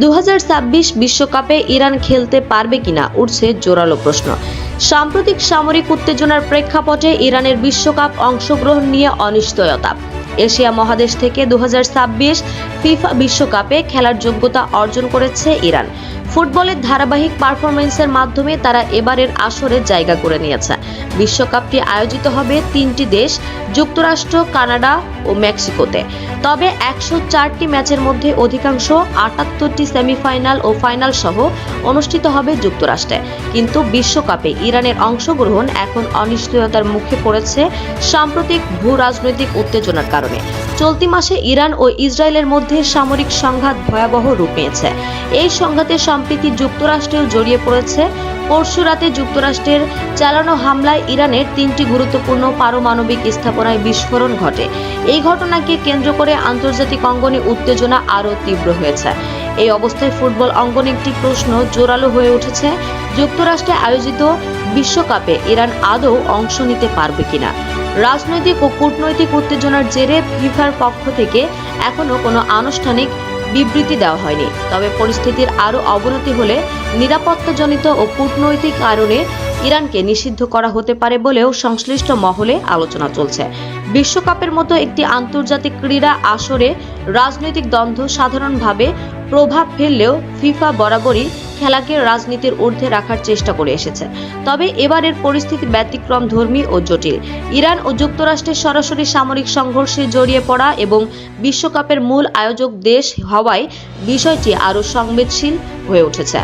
দু বিশ্বকাপে ইরান খেলতে পারবে কিনা উঠছে জোরালো প্রশ্ন। সাম্প্রতিক সামরিক উত্তেজনার প্রেক্ষাপটে ইরানের বিশ্বকাপ অংশগ্রহণ নিয়ে অনিশ্চয়তা। এশিয়া মহাদেশ থেকে দু হাজার ছাব্বিশ ফিফা বিশ্বকাপে খেলার যোগ্যতা অর্জন করেছে ইরান। ফুটবলের ধারাবাহিক পারফরমেন্সের মাধ্যমে তারা এবারের আসরে জায়গা করে নিয়েছে। বিশ্বকাপটি আয়োজিত হবে তিনটি দেশ, যুক্তরাষ্ট্র, কানাডা ও মেক্সিকোতে। তবে একশো চারটি ম্যাচের মধ্যে অধিকাংশ আটাত্তরটি সেমিফাইনাল ও ফাইনাল সহ অনুষ্ঠিত হবে যুক্তরাষ্ট্রে। কিন্তু বিশ্বকাপে ইরানের অংশগ্রহণ এখন অনিশ্চয়তার মুখে পড়েছে সাম্প্রতিক ভূ রাজনৈতিক উত্তেজনার কারণে। চলতি মাসে ইরান ও ইসরায়েলের মধ্যে সামরিক সংঘাত ভয়াবহ রূপ নিয়েছে এই সংঘাতে সম্প্রতি যুক্তরাষ্ট্রেও জড়িয়ে পড়েছে। পরশু রাতে যুক্তরাষ্ট্রের চালানো হামলায় ইরানের তিনটি গুরুত্বপূর্ণ পারমাণবিক স্থাপনায় বিস্ফোরণ ঘটে। এই ঘটনাকে কেন্দ্র করে আন্তর্জাতিক অঙ্গনে উত্তেজনা আরও তীব্র হয়েছে। এই অবস্থায় ফুটবল অঙ্গনে একটি প্রশ্ন জোরালো হয়ে উঠেছে। যুক্তরাষ্ট্রে আয়োজিত বিশ্বকাপে ইরান আদৌ অংশ নিতে পারবে কিনা? রাজনৈতিক ও কূটনৈতিক উত্তেজনার জেরে ফিফার পক্ষ থেকে এখনও কোনো আনুষ্ঠানিক বিবৃতি দেওয়া হয়নি। তবে পরিস্থিতির আরও অবনতি হলে নিরাপত্তাজনিত ও কূটনৈতিক কারণে ইরানকে নিষিদ্ধ করা হতে পারে বলেও সংশ্লিষ্ট মহলে আলোচনা চলছে। বিশ্বকাপের মতো একটি আন্তর্জাতিক ক্রীড়া আসরে রাজনৈতিক দ্বন্দ্ব সাধারণভাবে প্রভাব ফেললেও ফিফা বরাবরই খেলাকে রাজনীতির ঊর্ধ্বে রাখার চেষ্টা করে এসেছে। তবে এবারের পরিস্থিতি ব্যতিক্রম, ধর্মী ও জটিল। ইরান ও যুক্তরাষ্ট্রের সরাসরি সামরিক সংঘর্ষে জড়িয়ে পড়া এবং বিশ্বকাপের মূল আয়োজক দেশ হওয়ায় বিষয়টি আরও সংবেদশীল হয়ে উঠেছে।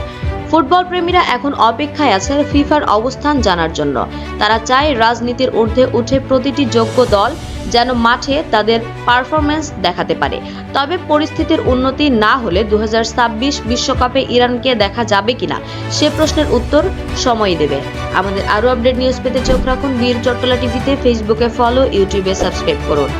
ফুটবল প্রেমীরা এখন অপেক্ষায় আছে ফিফার অবস্থান জানার জন্য। তারা চায় রাজনীতির ঊর্ধ্বে উঠে প্রতিটি যোগ্য দল যেন মাঠে তাদের পারফরমেন্স দেখাতে পারে। তবে পরিস্থিতির উন্নতি না হলে দু বিশ্বকাপে ইরানকে দেখা যাবে কিনা, সে প্রশ্নের উত্তর সময় দেবে। আমাদের আরও আপডেট নিউজ পেতে চোখ রাখুন বীর চট্টলা টিভিতে, ফেসবুকে ফলো, ইউটিউবে সাবস্ক্রাইব করুন।